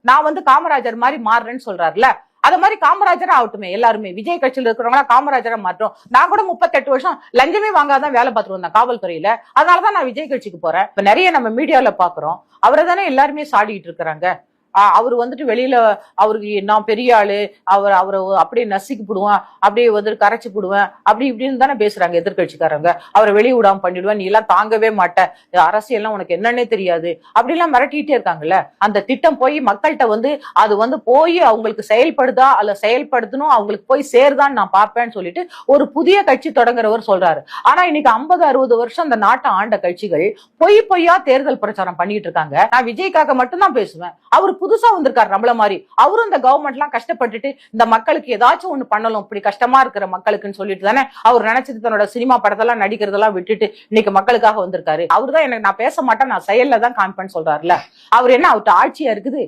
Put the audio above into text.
நான் வந்து காமராஜர் மாதிரி மாறுறேன்னு சொல்றாருல அத மாதிரி காமராஜரா ஆகட்டுமே எல்லாருமே. விஜய் கட்சியில் இருக்கிறவங்களா காமராஜரா மாற்றோம். நான் கூட முப்பத்தெட்டு வருஷம் லஞ்சமே வாங்காதான் வேலை பார்த்துட்டு வந்தேன் காவல்துறையில. அதனாலதான் நான் விஜய் கட்சிக்கு போறேன். இப்ப நிறைய நம்ம மீடியால பாக்குறோம். அவரை தானே எல்லாருமே சாடிட்டு இருக்கிறாங்க. அவர் வந்துட்டு வெளியில அவருக்கு நான் பெரிய ஆளு அவர் அவரை அப்படியே நசுக்கி போடுவேன் அப்படியே வந்துட்டு கரைச்சி போடுவேன் அப்படி இப்படின்னு தானே பேசுறாங்க எதிர்கட்சிக்காரங்க அவரை வெளியே விடாம பண்ணிடுவேன் நீ எல்லாம் தாங்கவே மாட்டேன் அரசியல்லாம் உனக்கு என்னன்னே தெரியாது அப்படிலாம் மிரட்டிட்டே இருக்காங்கல்ல. அந்த திட்டம் போய் மக்கள்கிட்ட வந்து அது வந்து போய் அவங்களுக்கு செயல்படுதா அல்ல செயல்படுத்தணும் அவங்களுக்கு போய் சேருதான்னு நான் பார்ப்பேன்னு சொல்லிட்டு ஒரு புதிய கட்சி தொடங்குறவர் சொல்றாரு. ஆனா இன்னைக்கு ஐம்பது அறுபது வருஷம் அந்த நாட்டை ஆண்ட கட்சிகள் பொய் பொய்யா தேர்தல் பிரச்சாரம் பண்ணிட்டு இருக்காங்க. நான் விஜய்க்காக மட்டும்தான் பேசுவேன். அவர் புதுசா வந்திருக்காரு நம்மள மாதிரி. அவரும் இந்த கவர்மெண்ட் எல்லாம் கஷ்டப்பட்டுட்டு இந்த மக்களுக்கு ஏதாச்சும் ஒண்ணு பண்ணலாம் இப்படி கஷ்டமா இருக்கிற மக்களுக்குன்னு சொல்லிட்டு தானே அவர் நினைச்சது தன்னோட சினிமா படத்தெல்லாம் நடிக்கிறதெல்லாம் விட்டுட்டு இன்னைக்கு மக்களுக்காக வந்திருக்காரு. அவர் தான் எனக்கு நான் பேச மாட்டேன் நான் செயல்ல தான் காமிப்பேன்னு சொல்றாருல அவர் என்ன அவர்கிட்ட ஆட்சியா இருக்குது?